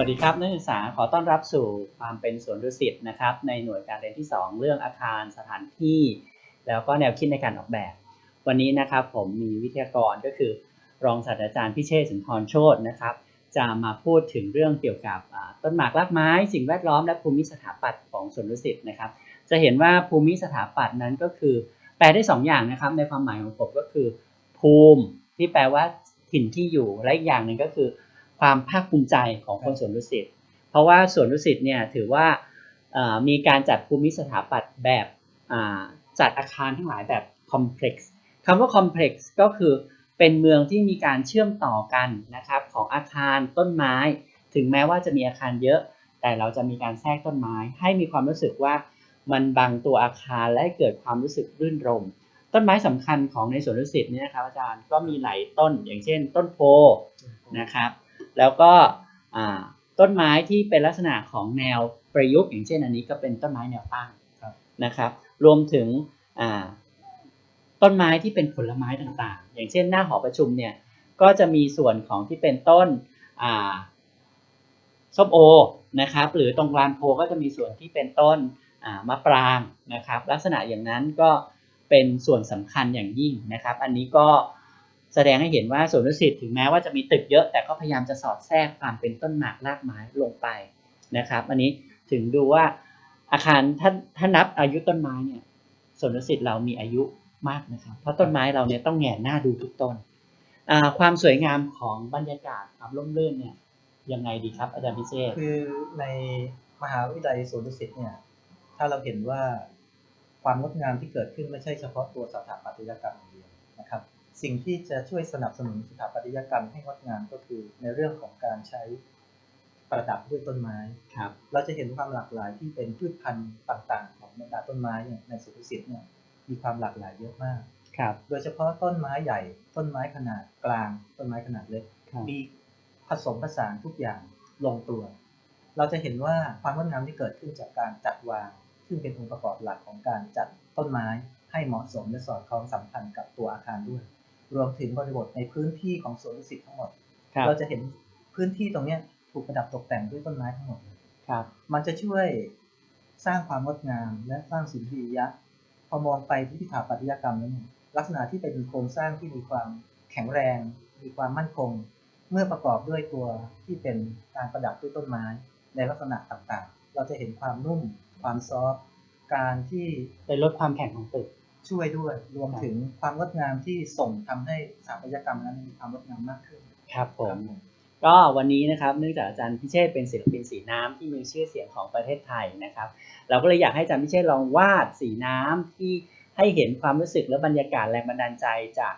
วัสดีครับนักศึกษาขอต้อนรับสู่ความเป็นสวนดุสิตนะครับ ในหน่วยการเรียนที่ 2 เรื่องอาคารสถานที่ แล้วก็แนวคิดในการออกแบบ วันนี้นะครับผมมีวิทยากรก็คือ รองศาสตราจารย์พิเชษฐ์สุนทรโชตนะครับ จะมาพูดถึงเรื่องเกี่ยวกับต้นหมากรากไม้ สิ่งแวดล้อมและภูมิสถาปัตย์ของสวนดุสิตนะครับ จะเห็นว่าภูมิสถาปัตย์นั้นก็คือ แปลได้สองอย่างนะครับ ในความหมายของผมก็คือ ภูมิที่แปลว่าถิ่นที่อยู่และอีกอย่างหนึ่งก็คือ ความภาคภูมิใจของคนสวนดุสิตเพราะว่าสวนดุสิตเนี่ยถือว่าเอ่อมีการจัดภูมิสถาปัตย์แบบอ่าจัดอาคารทั้งหลายแบบคอมเพล็กซ์คำว่าคอมเพล็กซ์ก็คือเป็นเมืองที่มีการเชื่อมต่อกันนะครับของอาคารต้นไม้ ถึงแม้ว่าจะมีอาคารเยอะ แต่เราจะมีการแทรกต้นไม้ ให้มีความรู้สึกว่ามันบังตัวอาคารและให้เกิดความรู้สึกรื่นรมย์ต้นไม้สำคัญของในสวนดุสิตเนี่ยนะครับอาจารย์ก็มีหลายต้นอย่างเช่น ต้นโพนะครับ แล้วก็อ่าต้นไม้ที่เป็นลักษณะของแนวประยุกต์ อย่างเช่นอันนี้ก็เป็นต้นไม้แนวตั้งครับนะครับ รวมถึงอ่าต้นไม้ที่เป็นผลไม้ต่างๆ อย่างเช่นหน้าหอประชุมเนี่ยก็จะมีส่วนของที่เป็นต้นอ่าส้มโอนะครับหรือตรงลานโพก็จะมีส่วนที่เป็นต้นอ่ามะปรางนะครับ ลักษณะอย่างนั้นก็เป็นส่วนสำคัญอย่างยิ่งนะครับ อันนี้ก็ แสดงให้เห็นว่าสวนดุสิตถึงแม้ว่าจะมีตึกเยอะ แต่ก็พยายามจะสอดแทรกความเป็นต้นหมากรากไม้ลงไปนะครับ อันนี้ถึงดูว่าอาคารถ้าถ้านับอายุต้นไม้เนี่ยสวนดุสิตเรามีอายุมากนะครับ เพราะต้นไม้เราเนี่ยต้องแหงนหน้าดูทุกต้นความสวยงามของบรรยากาศความร่มรื่นเนี่ยยังไงดีครับอาจารย์พิเชษคือในมหาวิทยาลัยสวนดุสิตเนี่ยถ้าเราเห็นว่าความงดงามที่เกิดขึ้นไม่ใช่เฉพาะตัวสถาปัตยกรรมอย่างเดียวนะครับ สิ่งที่จะช่วยสนับสนุนสถาปัตยกรรมให้งดงามก็คือในเรื่องของการใช้ประดับด้วยต้นไม้ ครับ เราจะเห็นความหลากหลายที่เป็นพืชพันธุ์ต่างๆ ของบรรดาต้นไม้เนี่ยในสวนดุสิตเนี่ยมีความหลากหลายเยอะมาก ครับ โดยเฉพาะต้นไม้ใหญ่ ต้นไม้ขนาดกลาง ต้นไม้ขนาดเล็กครับมีผสมผสานทุกอย่างลงตัว เราจะเห็นว่าความงดงามที่เกิดขึ้นจากการจัดวาง ซึ่งเป็นองค์ประกอบหลักของการจัดต้นไม้ให้เหมาะสมและสอดคล้องสัมพันธ์กับตัวอาคารด้วย รวมถึงบริบทในพื้นที่ของสวนดุสิตทั้งหมดครับเราจะเห็นพื้นที่ตรงเนี้ยถูกประดับตกแต่งด้วยต้นไม้ทั้งหมดเลยครับ มันจะช่วยสร้างความงดงามและสร้างสินทรียะพอมองไปที่สถาปัตยกรรมแล้วเนี่ยลักษณะที่เป็นโครงสร้างที่มีความแข็งแรง มีความมั่นคง เมื่อประกอบด้วยตัวที่เป็นการประดับด้วยต้นไม้ ในลักษณะต่างๆ เราจะเห็นความนุ่ม ความซอฟต์การที่ไปลดความแข็งของตึก ช่วยด้วย รวมถึงความงดงามที่ส่งทำให้สถาปัตยกรรมนั้นมีความงดงามมากขึ้น ครับผมผมก็วันนี้นะครับเนื่องจากอาจารย์พิเชษเป็นศิลปินสีน้ำที่มีชื่อเสียงของประเทศไทยนะครับ เราก็เลยอยากให้อาจารย์พิเชษลองวาดสีน้ำที่ให้เห็นความรู้สึกและบรรยากาศแรงบันดาลใจจาก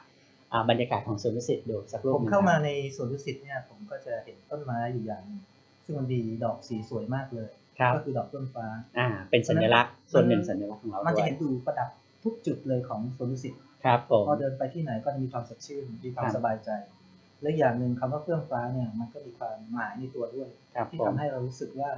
อ่าบรรยากาศของสวนดุสิตดูสักรูปผมหนึ่งเข้าคมารับในสวนดุสิตเนี่ยผมก็จะเห็นต้นไม้อยู่อย่างหนึงซึ่งมันมีดอกสีสวยมากเลยครับก็คือดอกต้นฟ้าอ่าเป็นสัญลักษณ์ส่วนหนึ่งสัญลักษณ์ของเรามันด้จะวยเห็นดูประดับ ทุกจุดเลยของสวนดุสิตครับผมพอเดินไปที่ไหนก็จะมีความสดชื่นมีความครับสบายใจ และอย่างหนึ่งคำว่าเฟื่องฟ้าเนี่ยมันก็มีความหมายในตัวด้วยครับที่ผมทำให้เรารู้สึกว่า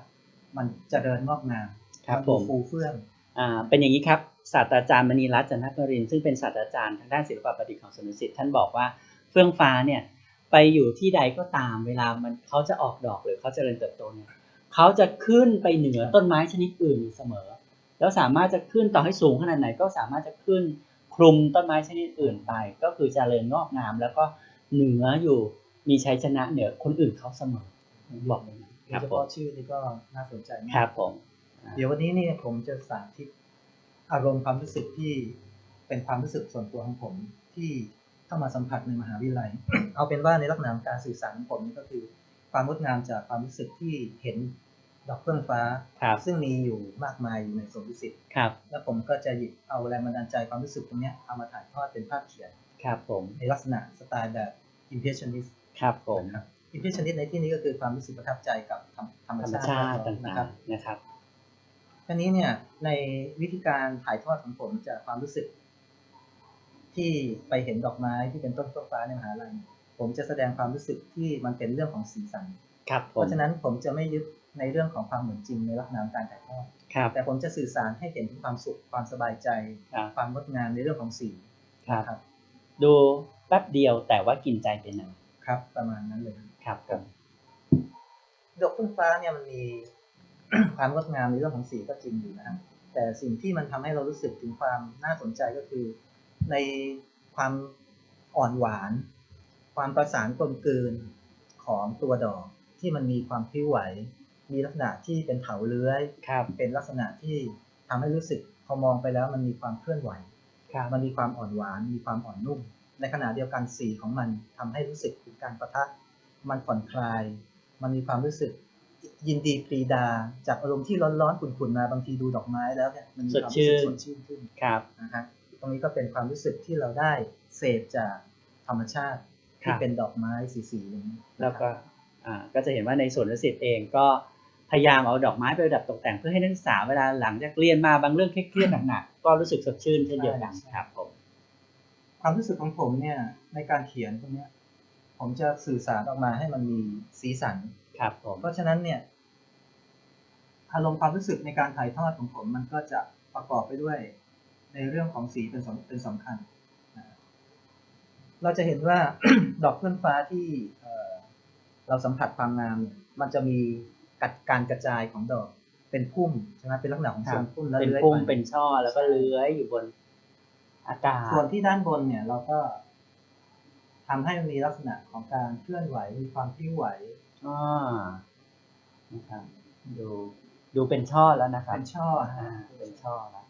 มันเจะเดินงอกงามครับมันผดูมฟูเฟื่องอ่าเป็นอย่างนี้ครับศาสตราจารย์มณีรัตน์จันทกรินทร์ซึ่งเป็นศาสตราจารย์ทางด้านศิลปประดิษฐ์ของสวนดุสิตท่านบอกว่าเฟื่องฟ้าเนี่ยไปอยู่ที่ใดก็ตามเวลามันเขาจะออกดอกหรือเขาจเจริญเติบโตเนี่ยเขาจะขึ้นไปเหนือต้นไม้ชนิดอื่นอยู่เสมอ แล้วสามารถจะขึ้นต่อให้สูงขนาดไหนก็สามารถจะขึ้นคลุมต้นไม้ชนิดอื่นไป ก็คือจเจริญงอกงาม แล้วก็เหนืออยู่มีชัยชนะเหนือคนอื่นเขาเสมอบอกอย่างนั้นโดครัยบเฉพาะชื่อนี่ก็น่าสนใจมาครักบผมเดี๋ยววันนี้เนี่ยผมจะสาธิตอารมณ์ความรู้สึกที่เป็นความรู้สึกส่วนตัวของผมที่เข้ามาสัมผัสในมหาวิทยาลัย เอาเป็นว่าในลักษณะการสื่อสารของผมนี่ก็คือ ความงดงามจากความรู้สึกที่เห็น ดอกเฟื่องฟ้าครับซึ่งมีอยู่มากมายอยู่ในสวนดุสิตครับแล้วผมก็จะหยิบเอาแรงบันดาลใจความรู้สึกตรงเนี้ยเอามาถ่ายทอดเป็นภาพเขียนครับผมในลักษณะสไตล์แบบ impressionist ครับผมนะครับ impressionist ในที่นี้ก็คือความรู้สึกประทับใจกับธรรมธรรมธรรมชาติชาตินะต่าครังบๆนะครับทีนี้เนี่ยในวิธีการถ่ายทอดของผมจากความรู้สึก ที่ไปเห็นดอกไม้ที่เป็นต้นต้นฟ้าในมหาลัยผมจะแสดงความรู้สึกที่มันเป็นเรื่องของสีสัน ครับผเพมราะฉะนั้นผมจะไม่ยึด ในเรื่องของความเหมือนจริงในลักษณะของการถ่ายทอดครับแต่ผมจะสื่อสารให้เห็นถึงความสุขความสบายใจครับความงดงามในเรื่องของสีครับครับ ดูแป๊บเดียวแต่ว่ากินใจเป็นนานครับ ประมาณนั้นเลยครับผมโดอกขึ้นฟ้าเนี่ยมันมีความงดงามในเรื่องของสีก็จริงอยู่นะฮะแต่สิ่งที่มันทำให้เรารู้สึกถึงความน่าสนใจก็คือ ในความอ่อนหวาน ความประสานกลมกลืนของตัวดอกที่มันมีความพลิ้วไหว มีลักษณะที่เป็นเถาเลื้อยครับเป็นลักษณะที่ทำให้รู้สึกพอมองไปแล้วมันมีความเคลื่อนไหวครับมันมีความอ่อนหวาน มีความอ่อนนุ่ม ในขณะเดียวกันสีของมันทำให้รู้สึกถึงการประทะ มันผ่อนคลาย มันมีความรู้สึกยินดีปรีดา จากอารมณ์ที่ร้อนๆขุ่นๆมาบางทีดูดอกไม้แล้วเนี่ยมันมีความรู้สึกสดชื่นขึ้นครับนะฮะตรงนี้ก็เป็นความรู้สึกที่เราได้เสพจากธรรมชาติที่เป็นดอกไม้สีๆอย่างนี้นะครับแล้วก็อ่าก็จะเห็นว่าในสวนดุสิตเองก็ พยายามเอาดอกไม้ไปประดับตกแต่งเพื่อให้นักศึกษาเวลาหลังจากเรียนมาบางเรื่องเครียดๆหนักๆก็รู้สึกสดชื่นเช่นเดียวกันครับผมความรู้สึกของผมเนี่ยในการเขียนตรงเนี้ยผมจะสื่อสารออกมาให้มันมีสีสันครับผมเพราะฉะนั้นเนี่ยอารมณ์ความรู้สึกในการถ่ายทอดของผมมันก็จะประกอบไปด้วยในเรื่องของสีเป็นสำเป็นสำคัญนะเราจะเห็นว่าดอกเพื่อนฟ้าที่เอ่อเราสัมผัสความงามเนี่ยมันจะมี กัดการกระจายของดอก เป็นพุ่มใช่ไหมเป็นลักษณะของทรงพุ่มแล้วเป็นเลื้อยพุ่มไปเป็นช่อแล้วก็เลื้อยอยู่บนอากาศส่วนที่ด้านบนเนี่ยเราก็ทำให้มันมีลักษณะของการเคลื่อนไหวมีความพลิ้วไหวอ่านะครับดูดูเป็นช่อแล้วนะครับเป็นช่ออ่าฮะเป็นช่อแล้ว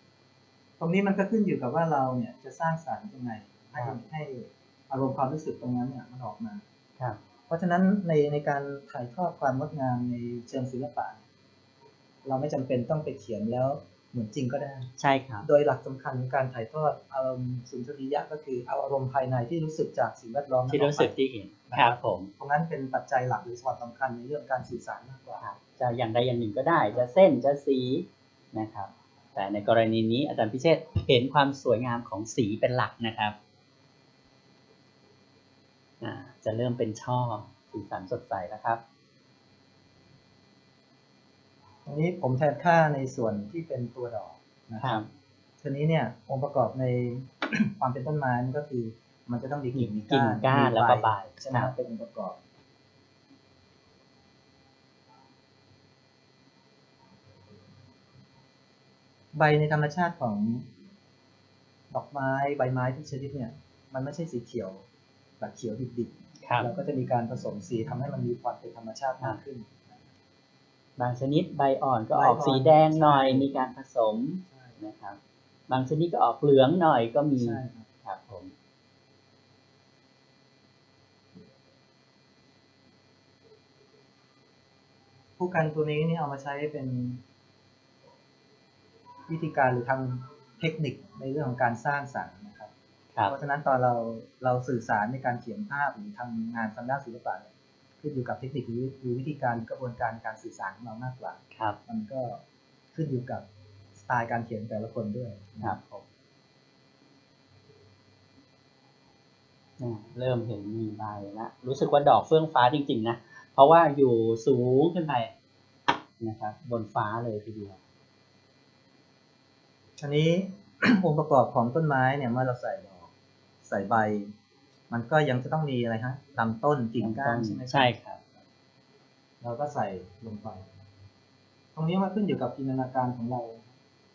ตรงนี้มันก็ขึ้นอยู่กับว่าเราเนี่ยจะสร้างสรรค์ยังไงให้ครับให้อารมณ์ความรู้สึกตรงนั้นเนี่ยมันออกมา ครับ เพราะฉะนั้นในในการถ่ายทอดความงดงามในเชิงศิลปะเนี่ยเราไม่จำเป็นต้องไปเขียนแล้วเหมือนจริงก็ได้ ใช่ครับ โดยหลักสำคัญของการถ่ายทอดอารมณ์สุนทรียะก็คือเอาอารมณ์ภายในที่รู้สึกจากสิ่งแวดล้อมนั้นที่รู้สึกออไปที่เห็นครับผมตรงนั้นเป็นปัจจัยหลักหรือส่วนสำคัญในเรื่องการสื่อสารมากกว่าครับจะอย่างใดอย่างหนึ่งก็ได้ จะเส้นจะสีนะครับ แต่ในกรณีนี้อาจารย์พิเชษฐ์เห็นความสวยงามของสีเป็นหลักนะครับอ่า จะเริ่มเป็นช่อสีสันสดใสแล้วครับตรงนี้ผมแทนค่าในส่วนที่เป็นตัวดอกนะคครัรับบทีนี้เนี่ยองค์ประกอบในความเป็นต้นไม้มันก็คือมันจะต้องมีกิ่งมีกิ่งก้านก้านมีแล้วก็ใบใช่ไหมครับเป็นองค์ประกอบ ใบในธรรมชาติของดอกไม้ใบไม้ทุกชนิดเนี่ย มันไม่ใช่สีเขียว แบบเขียวดิบครับๆเราก็จะมีการผสมสีทำให้มันมีความเป็นธรรมชาติมากขึ้น บางชนิดใบอ่อนก็ใบออ่ออนกสีแดงหน่อยใช่มีการผสมใช่นะครับ บางชนิดก็ออกเหลืองหน่อยก็มีใช่ครับครับผมผู้กันตัวนี้เนี่ยเอามาใช้เป็นวิธีการหรือทางเทคนิคในเรื่องของการสร้างสรรค์นะครับครับ เพราะฉะนั้นตอนเราเราสื่อสารในการเขียนภาพหรือทำงานทางด้านศิลปะเนี่ยขึ้นอยู่กับเทคนิคหรือหรือวิธีการกระบวนการการสื่อสารของเรามากกว่าครับ มันก็ขึ้นอยู่กับสไตล์การเขียนแต่ละคนด้วยครับผมอ่าเริ่มเห็นมีใบแล้วรู้สึกว่าดอกเฟื่องฟ้าจริง ๆ นะ เพราะว่าอยู่สูงขึ้นไปนะครับบนฟ้าเลยทีเดียวอันนี้องค์ประกอบของต้นไม้เนี่ยเมื่อเราใส่ดอก ใส่ใบ มันก็ยังจะต้องมีอะไรฮะลำต้นกิ่งก้านใช่ไหมครับใช่ครับ เราก็ใส่ลงไป ตรงนี้มันขึ้นอยู่กับจินตนาการของเรา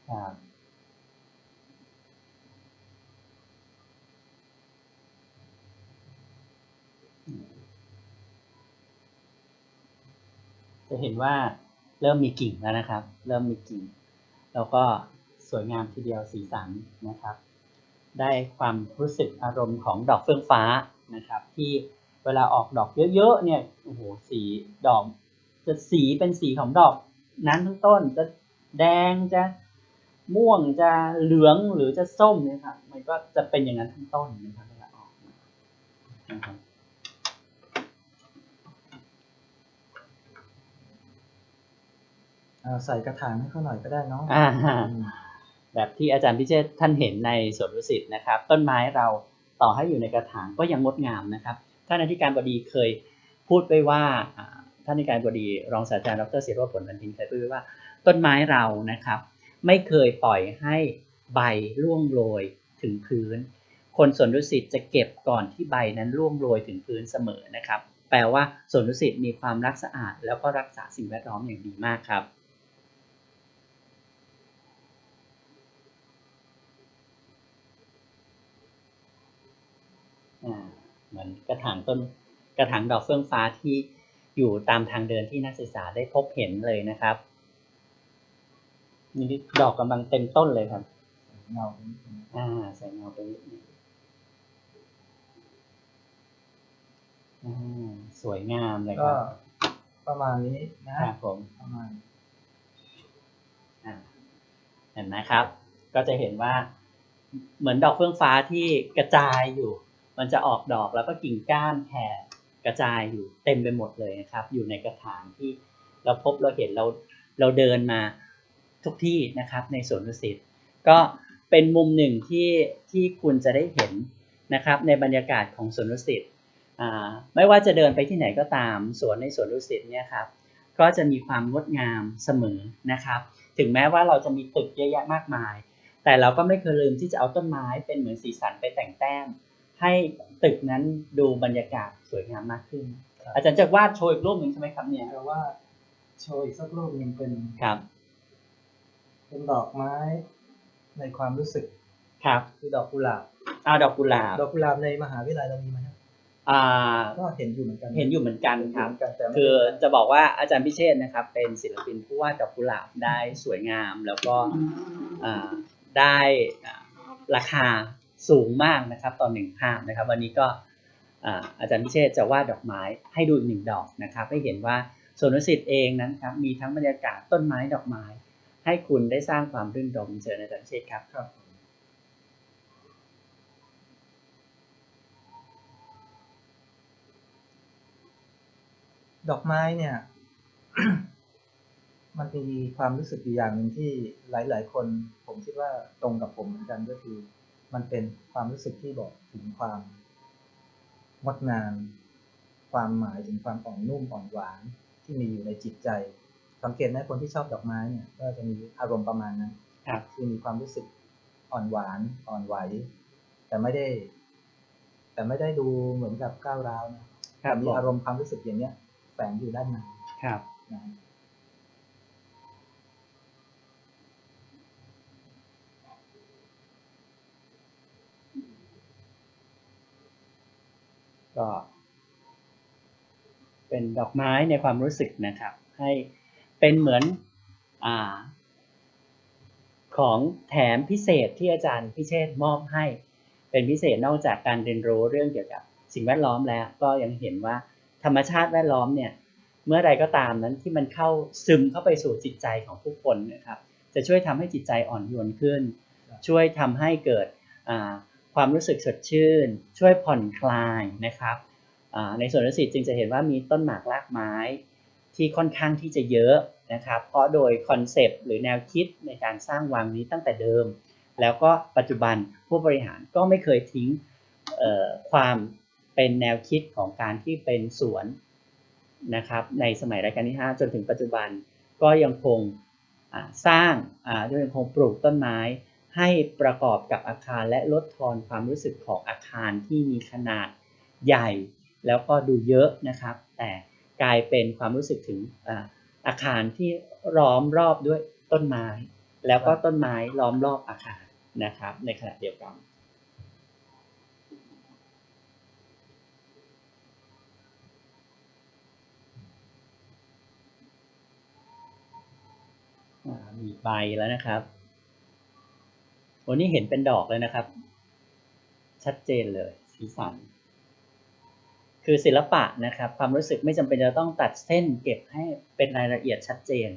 ครับจะเห็นว่าเริ่มมีกิ่งแล้วนะครับ เริ่มมีกิ่ง แล้วก็สวยงามทีเดียวสีสันนะครับ ได้ความรู้สึกอารมณ์ของดอกเฟื่องฟ้านะครับ ที่เวลาออกดอกเยอะๆเนี่ยโอ้โหสีดอก จะสีเป็นสีของดอกนั้นทั้งต้นจะแดงจะม่วงจะเหลืองหรือจะส้มเนี่ยครับมันก็จะเป็นอย่างนั้นทั้งต้นนะครับเวลาออกมานะครับอ่าใส่กระถางให้เขาหน่อยก็ได้เนาะอ่าอืม แบบที่อาจารย์พิเชษท่านเห็นในสวนดุสิตนะครับ ต้นไม้เราต่อให้อยู่ในกระถางก็ยังงดงามนะครับท่านอธิการบดีเคยพูดไว้ว่าท่านอธิการบดีรองศาสตราจารย์ดรศิโรจน์ผลพันธินเคยพูดไว้ว่า ต้นไม้เรานะครับ ไม่เคยปล่อยให้ใบร่วงโรยถึงพื้น คนสวนดุสิตจะเก็บก่อนที่ใบนั้นร่วงโรยถึงพื้นเสมอนะครับ แปลว่าสวนดุสิตมีความรักสะอาด แล้วก็รักษาสิ่งแวดล้อมอย่างดีมากครับ เหมือนกระถางต้นกระถางดอกเฟื่องฟ้าที่อยู่ตามทางเดินที่นักศึกษาได้พบเห็นเลยนะครับนี่ดอกกำลังเต็มต้นเลยครับเงานิดนึงอ่าใส่เงาไปนิดนึงอ่าสวยงามเลยคก็รับ ประมาณนี้นะครับผมประมาณอ่าเห็นไหมครับ ก็จะเห็นว่าเหมือนดอกเฟื่องฟ้าที่กระจายอยู่ มันจะออกดอกแล้วก็กิ่งก้านแผ่กระจายอยู่เต็มไปหมดเลยนะครับ อยู่ในกระถางที่เราพบเราเห็นเราเราเดินมาทุกที่นะครับในสวนดุสิตก็เป็นมุมหนึ่งที่ที่คุณจะได้เห็นนะครับในบรรยากาศของสวนดุสิตอ่าไม่ว่าจะเดินไปที่ไหนก็ตามสวนในสวนดุสิตเนี่ยครับก็จะมีความงดงามเสมอนะครับ ถึงแม้ว่าเราจะมีตึกเยอะแยะมากมาย แต่เราก็ไม่เคยลืมที่จะเอาต้นไม้เป็นเหมือนสีสันไปแต่งแต้ม ให้ตึกนั้นดูบรรยากาศสวยงามมากขึ้น อาจารย์จะวาดโชว์อีกรูปหนึ่งใช่ไหมครับเนี่ยแต่ว่าโชว์อีกสักรูปหนึ่งเป็นครับ เป็นดอกไม้ในความรู้สึกครับคือดอกกุหลาบเอาดอกกุหลาบดอกกุหลาบในมหาวิทยาลัยเรามีไหมครับอ่าก็เห็นอยู่เหมือนกัน เห็นอยู่เหมือนกันเห็นอคยู่รับเหมือนกันแต่ไม่คือได้จะบอกว่าอาจารย์พิเชษนะครับ เป็นศิลปินผู้วาดดอกกุหลาบได้สวยงาม แล้วก็อ่าได้อ่าราคา สูงมากนะครับต่อหนึ่งภาพนะครับ วันนี้ก็อาจารย์พิเชษจะวาดดอกไม้ให้ดูหนึ่งดอกนะครับ ให้เห็นว่าสวนดุสิตเองนั้นครับมีทั้งบรรยากาศต้นไม้ดอกไม้ ให้คุณได้สร้างความรื่นรมเชิญอาจารย์พิเชษครับครับดอกไม้เนี่ย มันมีความรู้สึกอยู่อย่างหนึ่งที่หลาย ๆ คน ผมคิดว่าตรงกับผมเหมือนกันก็คือ มันเป็นความรู้สึกที่บอกถึงความงดงามความหมายถึงความอ่อนนุ่มอ่อนหวานที่มีอยู่ในจิตใจ สังเกตไหมคนที่ชอบดอกไม้เนี่ย ก็จะมีอารมณ์ประมาณนั้นครับคือมีความรู้สึกอ่อนหวานอ่อนไหว แต่ไม่ได้ แต่ไม่ได้ดูเหมือนกับก้าวร้าวนะแต่มีอารมณ์ความรู้สึกอย่างเนี้ยแฝงอยู่ด้านในครับนะ ก็เป็นดอกไม้ในความรู้สึกนะครับ ให้เป็นเหมือนอของแถมพิเศษที่อาจารย์พิเชษมอบให้ เป็นพิเศษนอกจากการเรียนรู้เรื่องเกี่ยวกับสิ่งแวดล้อมแล้ว ก็ยังเห็นว่าธรรมชาติแวดล้อมเนี่ยเมื่อใดก็ตามนั้นที่มันเข้าซึมเข้าไปสู่จิตใจของผู้คนนะครับ จะช่วยทำให้จิตใจอ่อนโยนขึ้น ช่วยทำให้เกิดอ่า ความรู้สึกสดชื่น ช่วยผ่อนคลายนะครับในส่วนดุสิตจึงจะเห็นว่ามีต้นหมากรากไม้ที่ค่อนข้างที่จะเยอะนะครับ เพราะโดยคอนเซปต์หรือแนวคิดในการสร้างวังนี้ตั้งแต่เดิม แล้วก็ปัจจุบันผู้บริหารก็ไม่เคยทิ้งความเป็นแนวคิดของการที่เป็นสวนนะครับในสมัยรัชกาลที่ 5 จนถึงปัจจุบันก็ยังคงสร้างยังคงปลูกต้นไม้ ให้ประกอบกับอาคารและลดทอนความรู้สึกของอาคารที่มีขนาดใหญ่ แล้วก็ดูเยอะนะครับ แต่กลายเป็นความรู้สึกถึงอาคารที่ล้อมรอบด้วยต้นไม้ แล้วก็ต้นไม้ล้อมรอบอาคารนะครับ ในขณะเดียวกันมีใบแล้วนะครับ วันนี้เห็นเป็นดอกเลยนะครับ ชัดเจนเลยสีสัน คือศิลปะนะครับ ความรู้สึกไม่จำเป็นจะต้องตัดเส้นเก็บให้เป็นรายละเอียดชัดเจน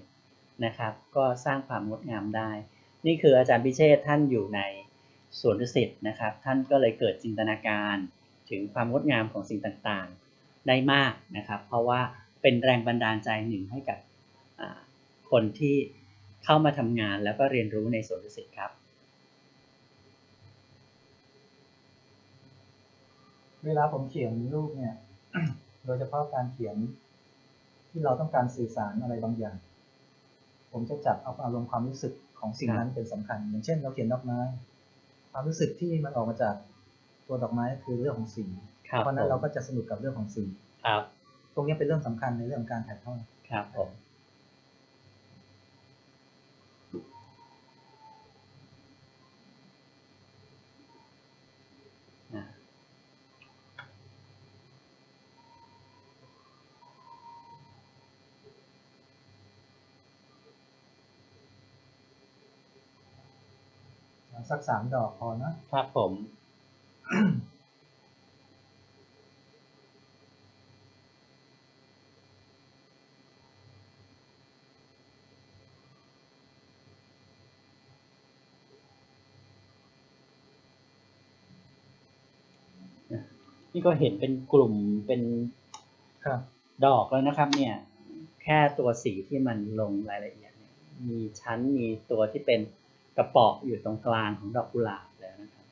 นะครับ ก็สร้างความงดงามได้ นี่คืออาจารย์พิเชษท่านอยู่ในสวนดุสิตนะครับ ท่านก็เลยเกิดจินตนาการถึงความงดงามของสิ่งต่างๆได้มากนะครับ เพราะว่าเป็นแรงบันดาลใจหนึ่งให้กับคนที่เข้ามาทำงานแล้วก็เรียนรู้ในสวนดุสิตครับ เวลาผมเขียนรูปเนี่ย โดยเฉพาะการเขียนที่เราต้องการสื่อสารอะไรบางอย่าง ผมจะจับเอาอารมณ์ความรู้สึกของสิ่งนั้นเป็นสำคัญ อย่างเช่น เราเขียนดอกไม้ ความรู้สึกที่มันออกมาจากตัวดอกไม้ก็คือเรื่องของสีครับเพราะฉะนั้นผมเราก็จะสนุกกับเรื่องของสีครับตรงนี้เป็นเรื่องสำคัญในเรื่องของการถ่ายทอดครับผม สักสามดอกพอนะครับผม นี่ก็เห็นเป็นกลุ่มเป็นครับ ดอกแล้วนะครับ เนี่ย แค่ตัวสีที่มันลงรายละเอียดเนี่ยมีชั้นมีตัวที่เป็น กระปาะอยู่ตรงกลางของดอกกุหลาบแล้วนะครับ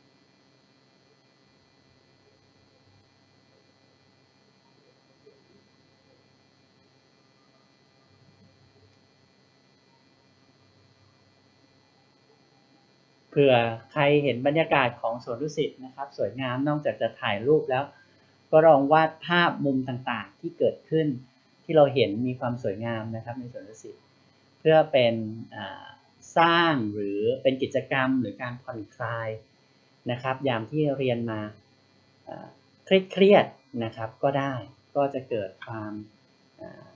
เผื่อใครเห็นบรรยากาศของสวนดุสิตนะครับ สวยงามนอกจากจะถ่ายรูปแล้ว ก็ลองวาดภาพมุมต่างๆที่เกิดขึ้นที่เราเห็นมีความสวยงามนะครับในสวนดุสิตเพื่อเป็นอ่า สร้างหรือเป็นกิจกรรมหรือการผ่อนคลายนะครับยามที่เรียนมาเครียดเครียดๆนะครับก็ได้ก็จะเกิดความอ่า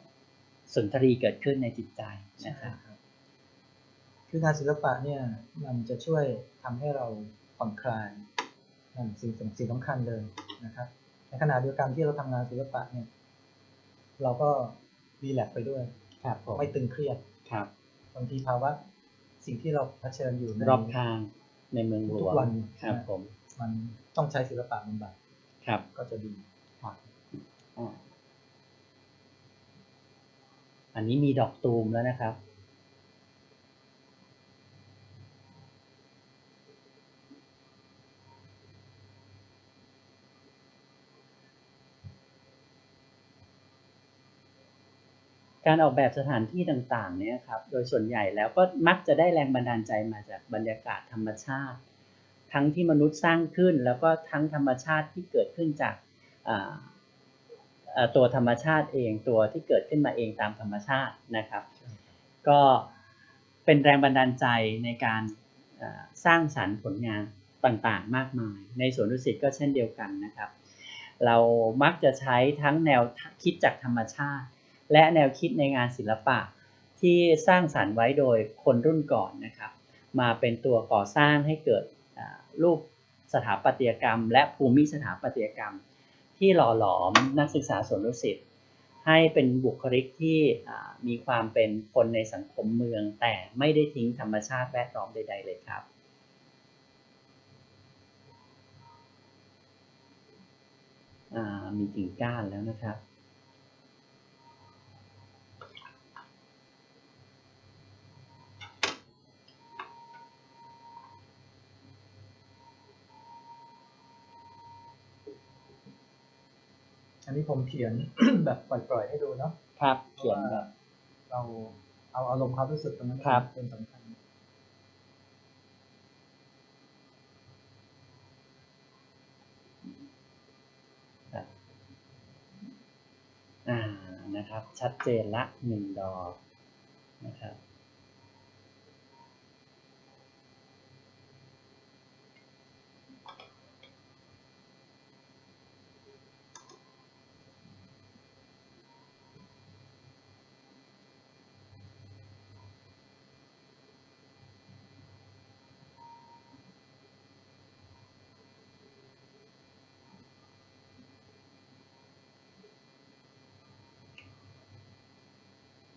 สุนทรีเกิดขึ้นในจิตใจนะครับคืองานศิลปะเนี่ยมันจะช่วยทำให้เราผ่อนคลายนั่นสิ่งสิ่งสำคัญเลยนะครับ ในขณะเดียวกันที่เราทำงานศิลปะเนี่ย เราก็รีแลกซ์ไปด้วยครับผมไม่ตึงเครียดครับบางทีภาวะ สิ่งที่เราเผชิญอยู่ในรอบข้างในเมืองหลทุวกงวันครับนะผมมันต้องใช้ศิลปะบำบัดครับ ก็จะดีครับอ่าอันนี้มีดอกตูมแล้วนะครับ การออกแบบสถานที่ต่างๆเนี่ยครับ โดยส่วนใหญ่แล้วก็มักจะได้แรงบันดาลใจมาจากบรรยากาศธรรมชาติ ทั้งที่มนุษย์สร้างขึ้น แล้วก็ทั้งธรรมชาติที่เกิดขึ้นจากตัวธรรมชาติเองตัวที่เกิดขึ้นมาเองตามธรรมชาตินะครับ ก็เป็นแรงบันดาลใจในการสร้างสรรค์ผลงานต่างๆ มากมาย ในสวนดุสิตก็เช่นเดียวกันนะครับ เรามักจะใช้ทั้งแนวคิดจากธรรมชาติ และแนวคิดในงานศิลปะ ที่สร้างสรรค์ไว้โดยคนรุ่นก่อนนะครับ มาเป็นตัวก่อสร้างให้เกิดรูปสถาปัตยกรรม และภูมิสถาปัตยกรรม ที่หล่อหลอมนักศึกษาสวนดุสิตให้เป็นบุคลิกที่มีความเป็นคนในสังคมเมือง แต่ไม่ได้ทิ้งธรรมชาติแวดล้อมใด ๆ เลยครับมีกิ่งก้านแล้วนะครับ อันนี้ผมเขียน แบบปล่อยๆให้ดูเนาะครับ เขียนแบบเราเอาอารมณ์ความรู้สึกตรงนั้นครับเป็นสำคัญอ่านะครับ ชัดเจนละหนึ่งดอกนะครับ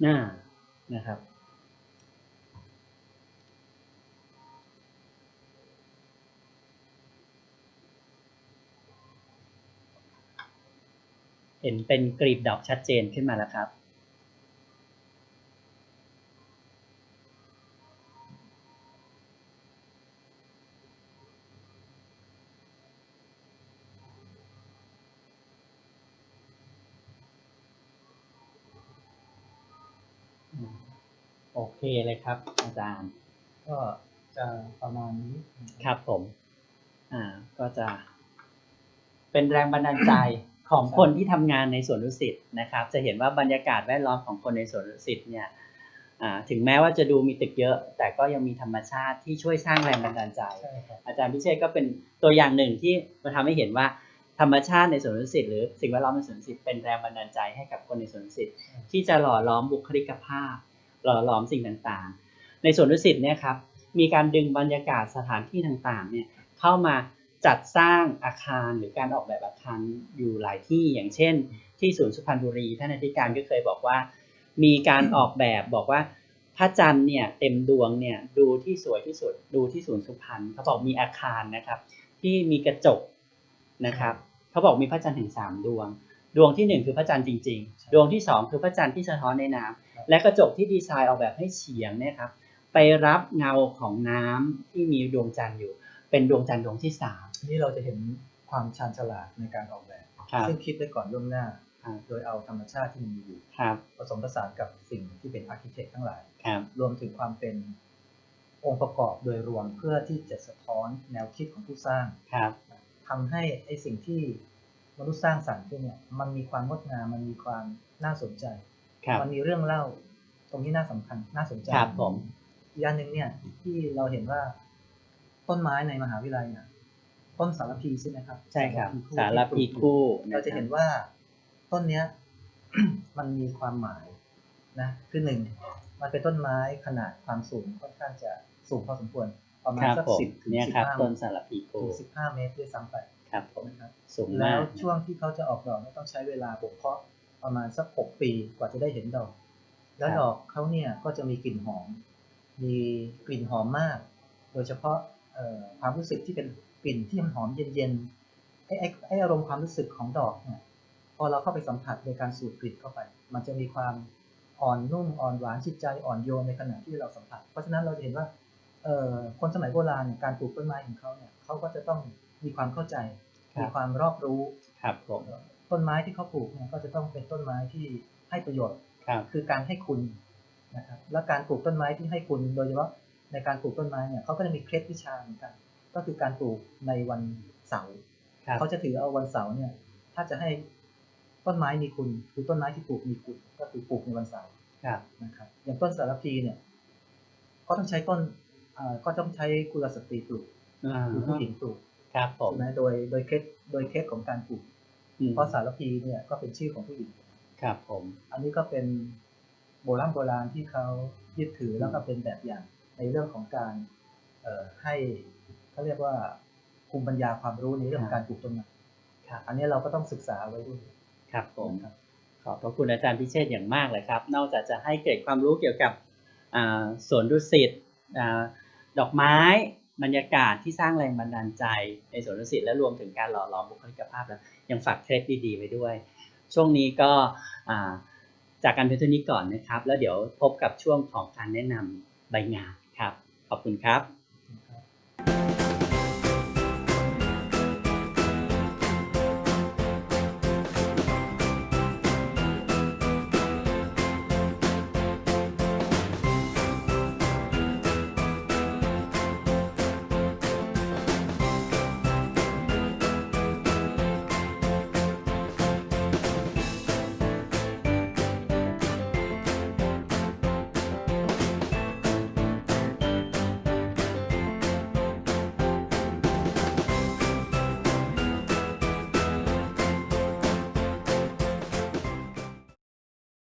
หน้านะครับ เห็นเป็นกรีบดอกชัดเจนขึ้นมาแล้วครับ เคเลยครับ อาจารย์ ก็จะประมาณนี้ครับผม อ่า ก็จะ เป็นแรงบันดาลใจของคนที่ทำงานในสวนดุสิตนะครับ จะเห็นว่าบรรยากาศแวดล้อมของคนในสวนดุสิตเนี่ยอ่าถึงแม้ว่าจะดูมีตึกเยอะ แต่ก็ยังมีธรรมชาติที่ช่วยสร้างแรงบันดาลใจใช่ครับอาจารย์พิเชษก็เป็นตัวอย่างหนึ่งที่มาทำให้เห็นว่าธรรมชาติในสวนดุสิตหรือสิ่งแวดล้อมในสวนดุสิตเป็นแรงบันดาลใจให้กับคนในสวนดุสิตที่จะหล่อล้อมบุคลิกภาพ หล่อหลอมสิ่งต่างๆ ในสวนดุสิตเนี่ยครับมีการดึงบรรยากาศสถานที่ต่างๆเนี่ยเข้ามาจัดสร้างอาคารหรือการออกแบบอาคารอยู่หลายที่อย่างเช่น ที่ศูนย์สุพรรณบุรีท่านอธิการก็เคยบอกว่า มีการออกแบบบอกว่าพระจันทร์เนี่ยเต็มดวงเนี่ยดูที่สวยที่สุดดูที่ศูนย์สุพรรณเขาบอกมีอาคารนะครับ ที่มีกระจกนะครับเขาบอกมีพระจันทร์ถึงสามดวง ดวงที่หนึ่งคือพระจันทร์จริง ๆ ดวงที่สองคือพระจันทร์ที่สะท้อนในน้ำและกระจกที่ดีไซน์ออกแบบให้เฉียงเนี่ยครับไปรับเงาของน้ำที่มีดวงจันทร์อยู่ เป็นดวงจันทร์ดวงที่สามนี่เราจะเห็นความชาญฉลาดในการออกแบบครับซึ่งคิดไว้ก่อนล่วงหน้าครับโดยเอาธรรมชาติที่มันมีอยู่ครับผสมผสานกับสิ่งที่เป็นอาร์เคเต็กทั้งหลายครับรวมถึงความเป็นองค์ประกอบโดยรวมเพื่อที่จะสะท้อนแนวคิดของผู้สร้างครับทำให้ไอ้สิ่งที่ มนุษย์สร้างสรรค์ขึ้นเนี่ยมันมีความงดงามมันมีความน่าสนใจครับมันมีเรื่องเล่า ตรงนี้น่าสำคัญน่าสนใจครับผมอีกอย่างหนึ่งเนี่ย ที่เราเห็นว่าต้นไม้ในมหาวิทยาลัยเนี่ยต้นสารพีใช่ไหมครับ ใช่ครับคู่สารพีคู่นเราจะเห็นว่าต้นเนี้ย มันมีความหมายนะ คือหนึ่งมันเป็นต้นไม้ขนาดความสูงค่อนข้างจะสูงพอสมควร ประมาณครับสักผมสิบถึงเนี่ยสิบครับห้าต้นสารพีถึคู่งสิบห้าเมตรด้วยซ้ำไป ครับผมนะครับสูงแล้มากวช่วงที่เขาจะออกดอกเนี่ยต้องใช้เวลาบ่มเพาะประมาณสักหกปีกว่าจะได้เห็นดอก แล้วดอกเขาเนี่ยก็จะมีกลิ่นหอม มีกลิ่นหอมมาก โดยเฉพาะเอ่อความรู้สึกที่เป็นกลิ่นที่มันหอมเย็นๆไอ้ไอ้ไอ้อารมณ์ความรู้สึกของดอกเนี่ยพอเราเข้าไปสัมผัสโดยการสูดกลิ่นเข้าไป มันจะมีความอ่อนนุ่มอ่อนหวานจิตใจอ่อนโยนในขณะที่เราสัมผัส เพราะฉะนั้นเราจะเห็นว่าเอ่อคนสมัยโบราณเนี่ยการปลูกต้นไม้ของเขาเนี่ยเขาก็จะต้อง มีความเข้าใจ มีความรอบรู้ครับผมต้นไม้ที่เขาปลูกเนี่ยก็จะต้องเป็นต้นไม้ที่ให้ประโยชน์ครับคือการให้คุณนะครับและการปลูกต้นไม้ที่ให้คุณโดยเฉพาะในการปลูกต้นไม้เนี่ยเขาก็จะมีเคล็ดวิชาเหมือนกัน ก็คือการปลูกในวันเสาร์ครับเขาจะถือเอาวันเสาร์เนี่ย ถ้าจะให้ต้นไม้มีคุณคือต้นไม้ที่ปลูกมีคุณก็คือปลูกในวันเสาร์ครับนะครับ อย่างต้นสารพีเนี่ย ก็ต้องใช้ต้นเอ่อก็ต้องใช้กุลสตรีปลูกอ่าคือผู้หญิงปลูก ครับผม ใช่ไหมโดยโดยเคล็ดโดยเคล็ดของการปลูกอืม เพราะสารพีเนี่ยก็เป็นชื่อของผู้หญิง ครับผม อันนี้ก็เป็นโบราณโบราณที่เขายึดถือแล้วก็เป็นแบบอย่างในเรื่องของการเอ่อให้เขาเรียกว่าภูมิปัญญาความรู้ในเรื่องของการปลูกต้นไม้ครับ อันนี้เราก็ต้องศึกษาไว้ด้วย ครับผม ครับขอบพระคุณอาจารย์พิเชษอย่างมากเลยครับ นอกจากจะให้เกิดความรู้เกี่ยวกับอ่าสวนดุสิตอ่าดอกไม้ บรรยากาศที่สร้างแรงบันดาลใจในสวนดุสิตและรวมถึงการหล่อหลอมบุคลิกภาพแล้วยังฝากเคล็ดดีๆไว้ด้วย ช่วงนี้ก็จากการเพียงเท่านี้ก่อนนะครับ แล้วเดี๋ยวพบกับช่วงของการแนะนำใบงานครับ ขอบคุณครับ